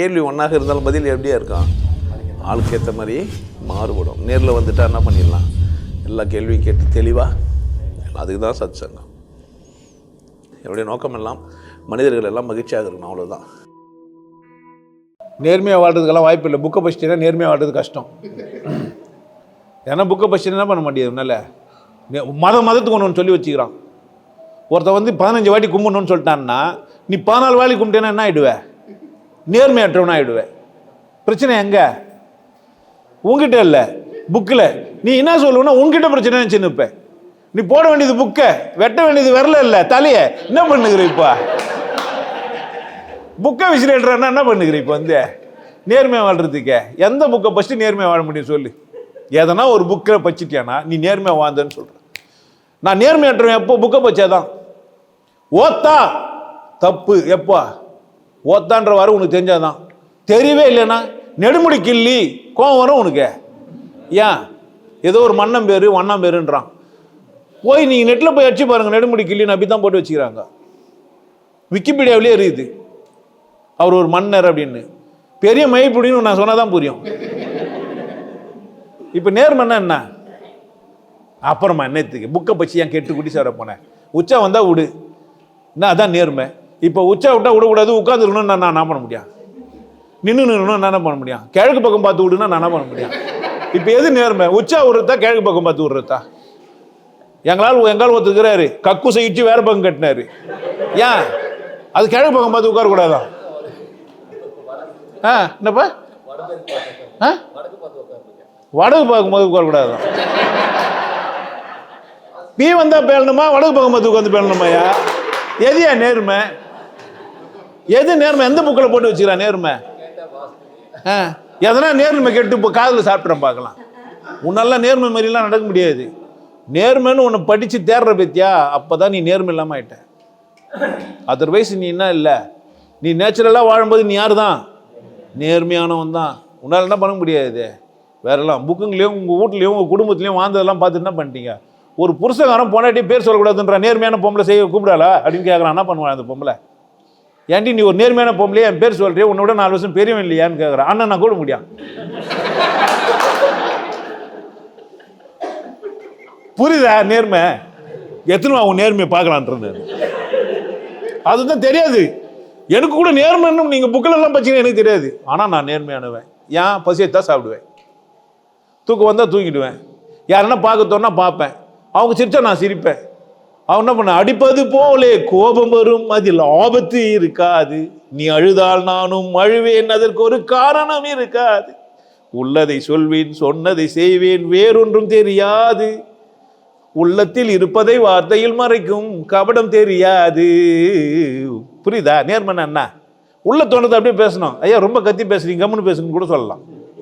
கேள்வி ஒன்றாக இருந்தாலும் பதில் எப்படியா இருக்கும்? ஆளுக்கு ஏற்ற மாதிரி மாறுபடும். நேரில் வந்துட்டா என்ன பண்ணிடலாம்? எல்லா கேள்வியும் கேட்டு தெளிவாக அதுக்கு தான் சத் சங்கம் என்னுடைய நோக்கம் எல்லாம் மனிதர்கள் எல்லாம் மகிழ்ச்சியாக இருக்கணும் அவ்வளோதான் நேர்மையாக வாழ்கிறதுக்கெல்லாம் வாய்ப்பு இல்லை. புக்கை படிச்சிட்டீங்கன்னா நேர்மையாக வாழ்றது கஷ்டம். ஏன்னா புக்கை படிச்சுட்டு என்ன பண்ண முடியாது உன்னால மத மதத்துக்கு ஒன்று சொல்லி வச்சுக்கிறான். ஒருத்தன் வந்து பதினஞ்சு வாட்டி கும்பிடணும்னு சொல்லிட்டான்னா நீ பதினாலு வாட்டி கும்பிட்டேன்னா என்ன ஆயிடுவே? நேர்மையற்றவனா ஆகிடுவேன் பிரச்சனை எங்க? உங்ககிட்ட இல்லை புக்கில் நீ என்ன சொல்லுவேன்னா உங்ககிட்ட பிரச்சனை நினச்சி நீ போட வேண்டியது புக்கை வெட்ட வேண்டியது வரல இல்லை தலையை. என்ன பண்ணுகிற இப்போ? புக்கை விசிலேட்டர்னா என்ன பண்ணுகிற இப்போ வந்து? நேர்மையாக வாழ்கிறதுக்கு எந்த புக்கை ஃபஸ்ட்டு நேர்மையாக வாழ முடியும் சொல்லு. எதனா ஒரு புக்கை பச்சிட்டியானா நீ நேர்மையாக வாழ்ந்தேன்னு சொல்கிறேன் நான் நேர்மையற்றவன் எப்போ? புக்கை பச்சாதான். ஓத்தா தப்பு. எப்போ? ஓத்தான்ற வாரம் உனக்கு தெரிஞ்சாதான் தெரியவே இல்லைன்னா நெடுமுடி கிள்ளி கோவம் வரும் உனக்கு. ஏன்? ஏதோ ஒரு மன்னம் பேர் வண்ணம் பேருன்றான். போய் நீங்கள் நெட்டில் போய் அடிச்சு பாருங்கள் நெடுமுடி கிள்ளின்னு அப்படி தான் போட்டு வச்சுக்கிறாங்க. விக்கிபீடியாவிலே இருக்குது அவர் ஒரு மன்னர் அப்படின்னு. பெரிய மைப்புடின்னு நான் சொன்னாதான் புரியும். இப்போ நேர்மன்னா என்ன? அப்புறமா என்னத்துக்கு? புக்கை பச்சு ஏன் கெட்டு குடி சார போனேன் உச்சா வந்தால் விடு. என்ன அதான் நேர்மை. இப்போ உச்சா விட்டால் விடக்கூடாது உட்காந்துருக்கணும்னு நான் என்ன பண்ண முடியும்? நின்று நின்று நான் என்ன பண்ண முடியும்? கிழக்கு பக்கம் பார்த்து விடுனா நான் என்ன பண்ண முடியும்? இப்போ எது நேர்மை? உச்சா விடுறதா கிழக்கு பக்கம் பார்த்து விடுறதா? எங்களால் எங்கால் ஒத்துக்கிறாரு கக்கு செய்யிச்சு வேற பக்கம் கட்டினாரு. ஏன்? அது கிழக்கு பக்கம் பார்த்து உட்காரக்கூடாதான் ஆ என்னப்பா? ஆ? வடக்கு பார்க்கும்போது உட்காரக்கூடாதான் நீ வந்தா பேசணுமா வடக்கு பக்கம் பார்த்து உட்காந்து பேசணுமாயா எதையா நேர்மை? எது நேர்மை? எந்த புக்கில் போட்டு வச்சுக்கிறா நேர்மை? ஆ எதனா நேர்மை கேட்டு இப்போ காதில் சாப்பிட்றேன் பார்க்கலாம். உன்னெல்லாம் நேர்மை மாதிரிலாம் நடக்க முடியாது. நேர்மைன்னு உன்னை படித்து தேடுற பத்தியா? அப்போ தான் நீ நேர்மை இல்லாமல் ஆயிட்ட. அதர்வைஸ் நீ என்ன இல்லை? நீ நேச்சுரலாக வாழும்போது நீ யார் தான் நேர்மையானவன் தான். உன்னால் என்ன பண்ண முடியாது? வேறெல்லாம் புக்குங்களையும் உங்கள் வீட்லேயும் உங்கள் குடும்பத்துலேயும் வாழ்ந்ததெல்லாம் பார்த்து என்ன பண்ணிட்டீங்க? ஒரு புருஷகாரம் போனாட்டி பேர் சொல்லக்கூடாதுன்ற நேர்மையான பொம்பளை செய்ய கூப்பிடாளா அப்படின்னு கேட்குறான் என்ன பண்ணுவான் அந்த பொம்பளை? ஏன்டி நீ ஒரு நேர்மையான பொம்பளையே? என் பேர் சொல்கிறேன் உன்னை விட நாலு வருஷம் பெரியவன் இல்லையான்னு கேட்குறேன் அண்ணன் நான் கூட முடியும் புரியுதா? நேர்மை. எத்தனை உன் நேர்மையை பார்க்கலான்றது அதுதான் தெரியாது. எனக்கு கூட நேர்மைன்னு நீங்கள் புக்கில் எல்லாம் பச்சீங்கன்னா எனக்கு தெரியாது. ஆனால் நான் நேர்மையானவன். ஏன்? பசியத்தான் சாப்பிடுவேன். தூக்கம் வந்தால் தூங்கிடுவேன். யாருன்னா பார்க்க பார்ப்பேன். அவங்க சிரித்தா நான் சிரிப்பேன். அவன் என்ன பண்ண? அடிப்பது போலே கோபம் வரும். அதில் ஆபத்து இருக்காது. நீ அழுதால் நானும் அழுவேன். அதற்கு ஒரு காரணம் இருக்காது. உள்ளதை சொல்வேன். சொன்னதை செய்வேன். வேறொன்றும் தெரியாது. உள்ளத்தில் இருப்பதை வார்த்தையில் மறைக்கும். கபடம் தெரியாது. புரியுதா? நேர்மன் அண்ணா உள்ள தோணத்தை அப்படியே பேசணும். ஐயா ரொம்ப கத்தி பேசுறீங்க. கம்முன்னு பேசுங்கன்னு கூட சொல்லலாம்.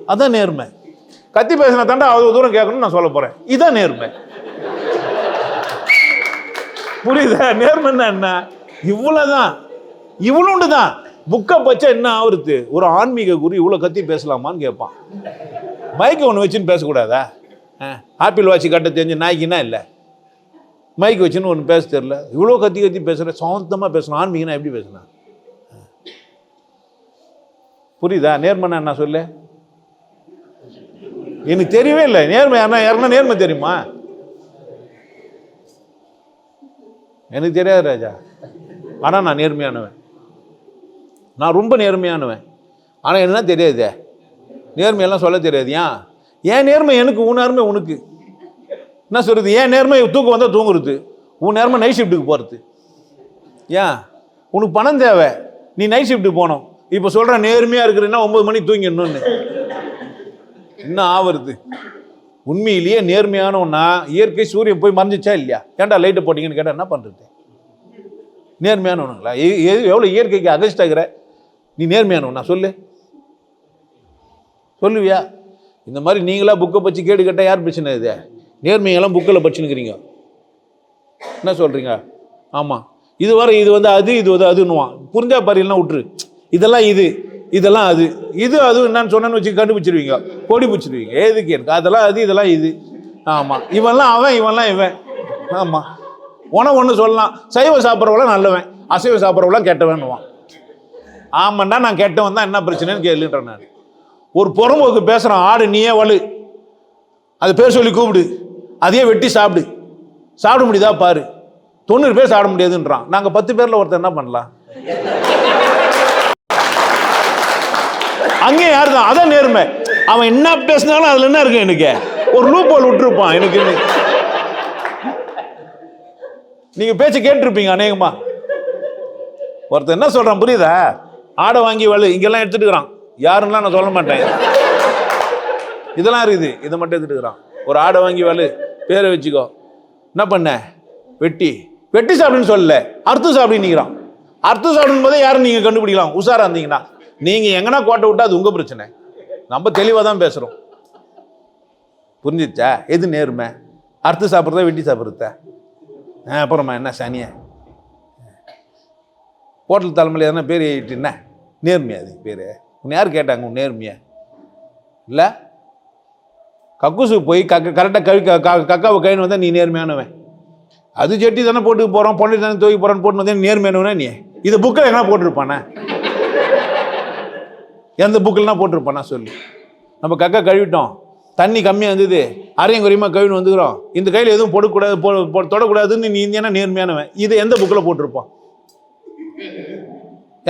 அதான் நேர்மை. கத்தி பேசினா தாண்டா அவ்வளோ தூரம் கேட்கணும்னு நான் சொல்ல போகிறேன் இதான் நேர்மை. புரியுதா? நேர்மன்னா என்ன? இவ்வளோதான் இவ்வளோண்டு தான் புக்கை பச்சா என்ன ஆகுறது ஒரு ஆன்மீக குரு இவ்வளோ கத்தி பேசலாமான்னு கேட்பான். மைக்கை ஒன்று வச்சுன்னு பேசக்கூடாதா? ஆ, ஆப்பிள் வாட்சி கட்ட தெரிஞ்ச நாய்க்குன்னா இல்லை. மைக் வச்சுன்னு ஒன்று பேச தெரில இவ்வளோ கத்தி கத்தி பேசுகிற சாந்தமாக பேசணும். ஆன்மீகனா எப்படி பேசணும் புரியுதா? நேர்மைன்னா என்ன சொல்லு? எனக்கு தெரியவே இல்லை. நேர்மை யாருன்னா யாருன்னா நேர்மை தெரியுமா? எனக்கு தெரியாது ராஜா. ஆனால் நான் நேர்மையானவன். நான் ரொம்ப நேர்மையானவன். ஆனால் என்ன தெரியாதே. நேர்மையெல்லாம் சொல்ல தெரியாது. ஏன்? ஏன் நேர்மை எனக்கு? உன் நேர்மை உனக்கு. என்ன சொல்கிறது ஏன் நேர்மை தூக்கம் வந்தால் தூங்குறது? உன் நேர்மை நைட் ஷிஃப்ட்டுக்கு போகிறது ஏன்? உனக்கு பணம் தேவை. நீ நைட் ஷிஃப்ட்டுக்கு போகணும். இப்போ சொல்கிற நேர்மையாக இருக்கிறேன்னா ஒம்பது மணிக்கு தூங்கிடணும்னு. என்ன ஆவருது உண்மையிலேயே நேர்மையானவன்னா இயற்கை சூரியன் போய் மறைஞ்சிச்சா இல்லையா? ஏன்டா லைட்டை போட்டிங்கன்னு கேட்டால் என்ன பண்ணுறது நேர்மையானவனுங்களா எது எவ்வளோ இயற்கைக்கு அகஸ்ட் ஆகிற? நீ நேர்மையானவனா சொல்லு. சொல்லுவியா? இந்த மாதிரி நீங்களா புக்கை பச்சு கேடு கேட்டால் யார் பிரச்சனை இது? நேர்மையெல்லாம் புக்கில் படிச்சுன்னுக்கிறீங்க. என்ன சொல்கிறீங்க ஆமாம் இது வர இது வந்து அது இது வந்து அதுன்னுவான். புரிஞ்சா பாரு இல்லைன்னா விட்டுரு இதெல்லாம் இது. இதெல்லாம் அது. இது அது என்னன்னு சொன்னேன்னு வச்சு கண்டுபிடிச்சிருவீங்க. கொடி பிடிச்சிருவீங்க. எதுக்கு எனக்கு? அதெல்லாம் அது இதெல்லாம் இது. ஆமாம் இவன்லாம் அவன் இவன்லாம் இவன். ஆமாம் உன ஒன்று சொல்லலாம். சைவம் சாப்பிட்றவெல்லாம் நல்லவன். அசைவம் சாப்பிட்றவெல்லாம் கெட்டவன்னுவான். ஆமாண்டா நான் கெட்டவன் தான் என்ன பிரச்சனைன்னு கேளுன்றேன் நான். ஒரு புறம்போக்கு பேசுகிறான் ஆடு நீயே வலு. அது பேர் சொல்லி கூப்பிடு. அதையே வெட்டி சாப்பிடு. சாப்பிட முடியுதா பாரு. தொண்ணூறு பேர் சாப்பிட முடியாதுன்றான். நாங்கள் பத்து பேரில் ஒருத்தர் என்ன பண்ணலாம்? அங்கே யார் தான் அதான் நேர்மை. அவன் என்ன பேசினாலும் அதில் என்ன இருக்கு எனக்கு? ஒரு லூப் ஹோல் விட்டுருப்பான் எனக்கு. நீங்க பேச்சு கேட்டிருப்பீங்க அநேகமா. ஒருத்தன் என்ன சொல்றான் புரியுதா? ஆடை வாங்கி வலு இங்கெல்லாம் எடுத்துட்டுக்கிறான் இருக்கிறான். நான் சொல்ல மாட்டேன். இதெல்லாம் இருக்குது. இதை மட்டும் எடுத்துட்டுக்கிறான் ஒரு ஆடை வாங்கி வலு பேரை வச்சுக்கோ. என்ன பண்ண? வெட்டி. வெட்டி சாப்பிடுன்னு சொல்லல. அர்த்தம் சாப்பிடுன்னு நிற்கிறான் அறுத்து சாப்பிடும் போதே யாரும் நீங்கள் கண்டுபிடிக்கலாம்? உஷாரா இருந்தீங்கன்னா. நீங்கள் எங்கன்னா கோட்டை விட்டா அது உங்கள் பிரச்சனை. நம்ம தெளிவாக தான் பேசுகிறோம் புரிஞ்சிச்சா? எது நேர்மை? அறுத்து சாப்பிட்றதா வெட்டி சாப்பிட்றதா? ஆ, அப்புறமா என்ன சனிய? ஹோட்டல் தலைமையில் எதனா பேர் எழுதிட்டு நேர்மையா அது பேர். உன்னை யார் கேட்டாங்க உன் நேர்மையா? இல்லை? கக்கூசுக்கு போய் கக்க கரெக்டாக கவி க- கக்காவை கைன்னு வந்தால் நீ நேர்மையானவன். அது செட்டி தானே போட்டு போகிறோம் பொண்ணு தானே தூக்கி போகிறோன்னு போட்டு வந்தேன் நேர்மையானவனே நீ? இதை புக்கில் என்ன போட்டிருப்பானே? எந்த புக்கில்னா போட்டிருப்பானா சொல்லு. நம்ம கக்கா கழுவிட்டோம். தண்ணி கம்மியாக இருந்தது. அரையும் குறையுமா கழுவின்னு வந்துக்கிறோம். இந்த கையில் எதுவும் போடக்கூடாது போ தொடக்கூடாதுன்னு நீ இந்தியானா நேர்மையானவன். இது எந்த புக்கில் போட்டிருப்பான்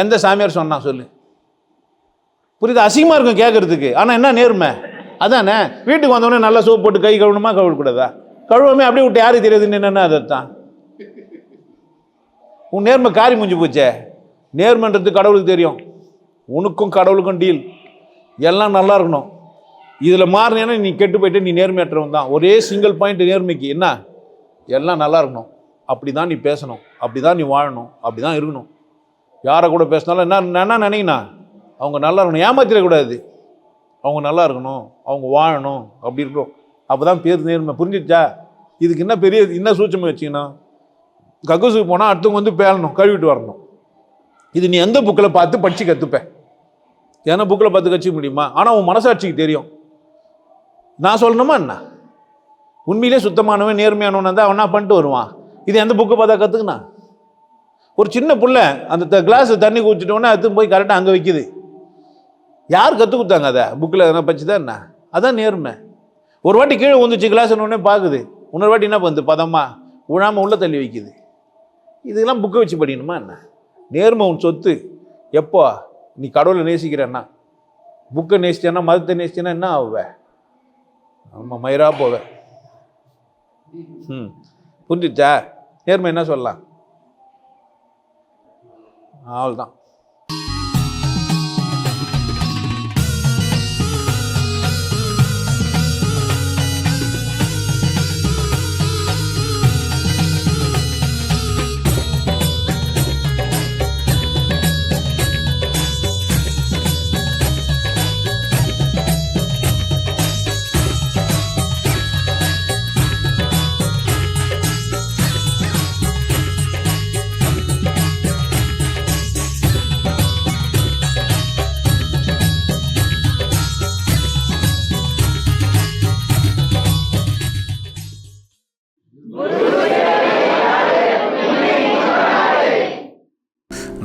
எந்த சாமியார் சொன்னான் சொல்லு. புரியுது? அசிங்கமாக இருக்கும் கேட்கறதுக்கு ஆனால் என்ன நேர்மை? அதானே? வீட்டுக்கு வந்தோடனே நல்லா சோப் போட்டு கை கழுவணுமா கழுவக்கூடாதா? கழுவாமே அப்படியே விட்டு யாருக்கு தெரியாதுன்னு என்னென்ன அதைத்தான்? உன் நேர்மை காரி முடிஞ்சு போச்சே. நேர்மைன்றது கடவுளுக்கு தெரியும். உனக்கும் கடவுளுக்கும் டீல் எல்லாம் நல்லா இருக்கணும். இதில் மாறினேன்னா நீ கெட்டு போயிட்டு நீ நேர்மையற்றவன் தான். ஒரே சிங்கிள் பாயிண்ட் நேர்மைக்கு என்ன? எல்லாம் நல்லா இருக்கணும். அப்படி தான் நீ பேசணும். அப்படி தான் நீ வாழணும். அப்படி தான் இருக்கணும். யாரை கூட பேசினாலும் என்ன என்ன நினைக்கினா அவங்க நல்லா இருக்கணும். ஏமாத்திடக்கூடாது. அவங்க நல்லா இருக்கணும். அவங்க வாழணும். அப்படி இருக்கணும். அப்போ தான் பேர் நேர்மை. புரிஞ்சிச்சா? இதுக்கு என்ன பெரிய என்ன சூட்சமாக வச்சிங்கன்னா கக்கூசுக்கு போனால் அடுத்தவங்க வந்து பேழணும் கழுவிட்டு வரணும். இது நீ எந்த புக்கில் பார்த்து படித்து கற்றுப்பேன் ஏன்னா புக்கில் பார்த்து கட்சிக்க முடியுமா? ஆனால் உன் மனசாட்சிக்கு தெரியும். நான் சொல்லணுமா என்ன? உண்மையிலே சுத்தமானவன் நேர்மையானவன் தான் அவனா பண்ணிட்டு வருவான்? இது எந்த புக்கை பார்த்தா கற்றுக்கணா ஒரு சின்ன புள்ள அந்த கிளாஸ் தண்ணி குடிச்சிட்டோன்னே அது போய் கரெக்டாக அங்கே வைக்குது. யார் கற்றுக் கொடுத்தாங்க அதை? புக்கில் எதனா பச்சு தான் என்ன? அதான் நேர்மை. ஒரு வாட்டி கீழே வந்துச்சு கிளாஸ்ன்னு பார்க்குது இன்னொரு வாட்டி என்ன பண்ணுது? பதமா விழாமல் உள்ளே தள்ளி வைக்குது. இதெல்லாம் புக்கை வச்சு படிக்கணுமா என்ன? நேர்மை உன் சொத்து. எப்போ? நீ கடவுளை நேசிக்கிறேன்னா புக்கை நேசிச்சேன்னா மதத்தை நேசிச்சேன்னா என்ன ஆகுவ ஆமாம் மயிராக போவ. ம் புரிஞ்சிச்சா? நேர்மை என்ன சொல்லலாம்? அவ்வளோதான்